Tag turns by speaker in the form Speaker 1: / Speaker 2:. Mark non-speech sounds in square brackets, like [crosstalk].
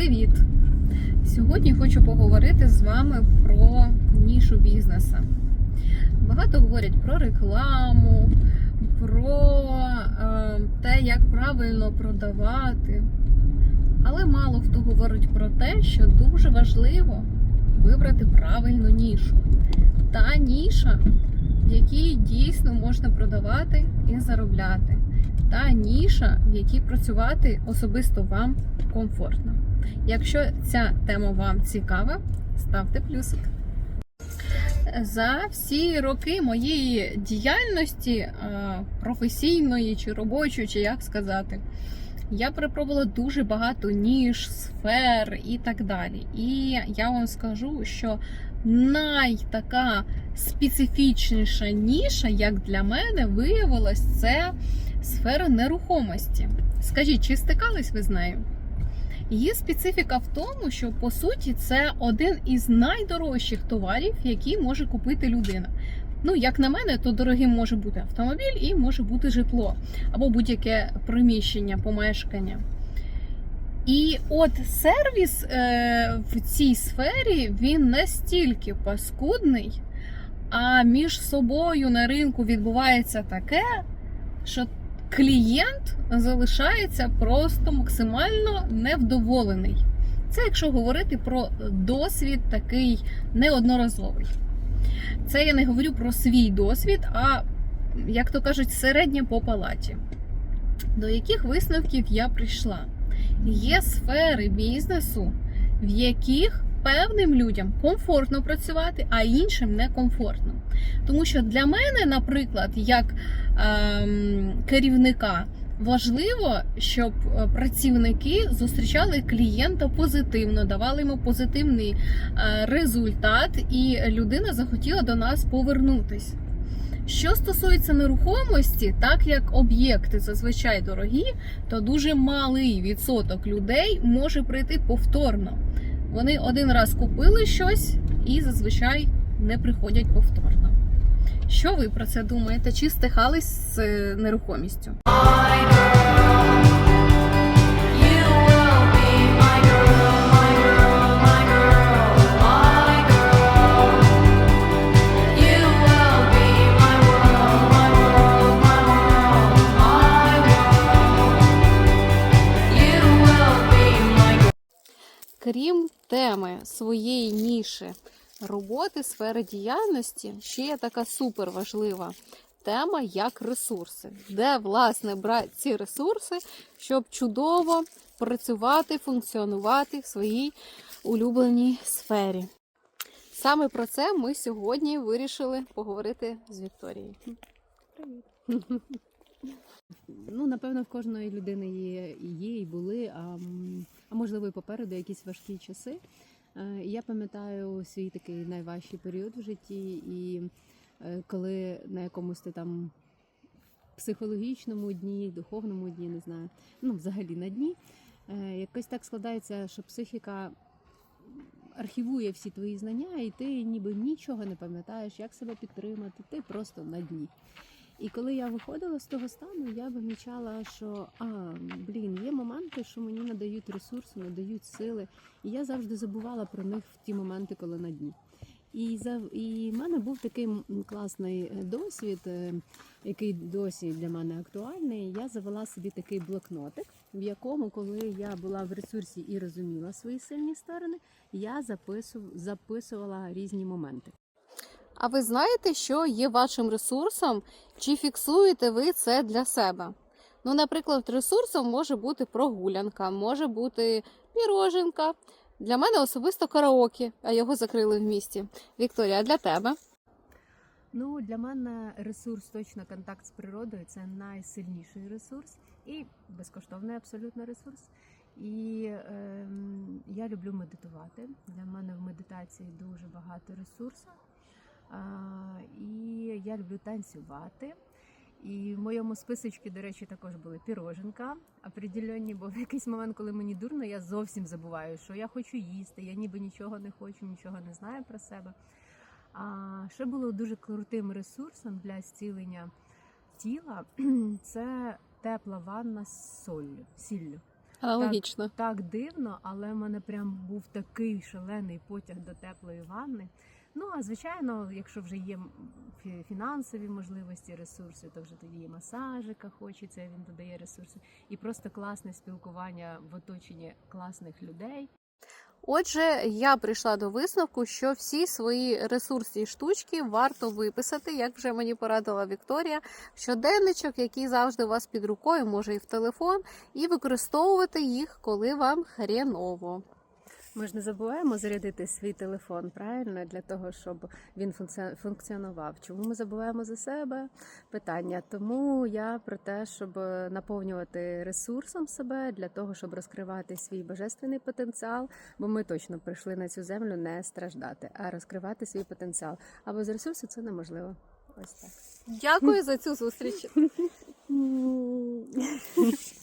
Speaker 1: Привіт! Сьогодні хочу поговорити з вами про нішу бізнесу. Багато говорять про рекламу, про е, те, як правильно продавати. Але мало хто говорить про те, що дуже важливо вибрати правильну нішу. Та ніша, в якій дійсно можна продавати і заробляти. Та ніша, в якій працювати особисто вам комфортно. Якщо ця тема вам цікава, ставте плюсик. За всі роки моєї діяльності е, професійної чи робочої, чи як сказати, я перепробувала дуже багато ніж, сфер і так далі. І я вам скажу, що найтака специфічніша ніша, як для мене, виявилась це сфера нерухомості. Скажіть, чи стикались ви з нею? Її специфіка в тому, що по суті це один із найдорожчих товарів, які може купити людина. Ну, як на мене, то дорогим може бути автомобіль і може бути житло або будь-яке приміщення, помешкання. І от сервіс е, в цій сфері він настільки паскудний, а між собою на ринку відбувається таке, що клієнт залишається просто максимально невдоволений. Це якщо говорити про досвід такий неодноразовий. Це я не говорю про свій досвід, а, як то кажуть, середнє по палаті. До яких висновків я прийшла? Є сфери бізнесу, в яких певним людям комфортно працювати, а іншим некомфортно. Тому що для мене, наприклад, як ем, керівника, важливо, щоб е, працівники зустрічали клієнта позитивно, давали йому позитивний е, результат, і людина захотіла до нас повернутись. Що стосується нерухомості, так як об'єкти зазвичай дорогі, то дуже малий відсоток людей може прийти повторно. Вони один раз купили щось і зазвичай не приходять повторно. Що ви про це думаєте? Чи стихались з е, нерухомістю? Крім теми своєї ніші роботи, сфери діяльності, ще є така супер важлива тема, як ресурси, де власне брати ці ресурси, щоб чудово працювати, функціонувати в своїй улюбленій сфері. Саме про це ми сьогодні вирішили поговорити з Вікторією. Привіт! [laughs]
Speaker 2: Ну, напевно, в кожної людини є, і є, і були, а, а можливо, і попереду якісь важкі часи. Е, Я пам'ятаю свій такий найважчий період в житті, і е, коли на якомусь ти там психологічному дні, духовному дні, не знаю, ну, взагалі на дні, е, якось так складається, що психіка архівує всі твої знання, і ти ніби нічого не пам'ятаєш, як себе підтримати, ти просто на дні. І коли я виходила з того стану, я помічала, що а, блін, є моменти, що мені надають ресурси, надають сили. І я завжди забувала про них в ті моменти, коли на дні. І за і в мене був такий класний е, досвід, е, який досі для мене актуальний. Я завела собі такий блокнотик, в якому, коли я була в ресурсі і розуміла свої сильні сторони, я записувала, записувала різні моменти.
Speaker 1: А ви знаєте, що є вашим ресурсом, чи фіксуєте ви це для себе? Ну, наприклад, ресурсом може бути прогулянка, може бути піроженка. Для мене особисто караоке, а його закрили в місті. Вікторія, а для тебе?
Speaker 2: Ну, для мене ресурс точно контакт з природою це найсильніший ресурс і безкоштовний абсолютно ресурс. І ем, я люблю медитувати. Для мене в медитації дуже багато ресурсу. І я люблю танцювати. І в моєму списочку, до речі, також були піроженка определенні, бо в [laughs] якийсь момент, коли мені дурно, я зовсім забуваю, що я хочу їсти, я ніби нічого не хочу, нічого не знаю про себе. А ще було дуже крутим ресурсом для зцілення тіла [clears throat] це тепла ванна з солью, сіллю.
Speaker 1: Аналогічно.
Speaker 2: так дивно, але в мене прям був такий шалений потяг до теплої ванни. Ну а звичайно, якщо вже є фінансові можливості, ресурси, то вже тоді і масажика хочеться, він додає ресурси, і просто класне спілкування в оточенні класних людей.
Speaker 1: Отже, я прийшла до висновку, що всі свої ресурсні штучки варто виписати, як вже мені порадила Вікторія, щоденничок, який завжди у вас під рукою, може і в телефон, і використовувати їх, коли вам хреново.
Speaker 2: Ми ж не забуваємо зарядити свій телефон, правильно, для того, щоб він функці- функціонував. Чому ми забуваємо за себе? Питання. Тому я про те, щоб наповнювати ресурсом себе для того, щоб розкривати свій божественний потенціал, бо ми точно прийшли на цю землю не страждати, а розкривати свій потенціал. А без ресурсу це неможливо. Ось так.
Speaker 1: Дякую за цю зустріч. [laughs]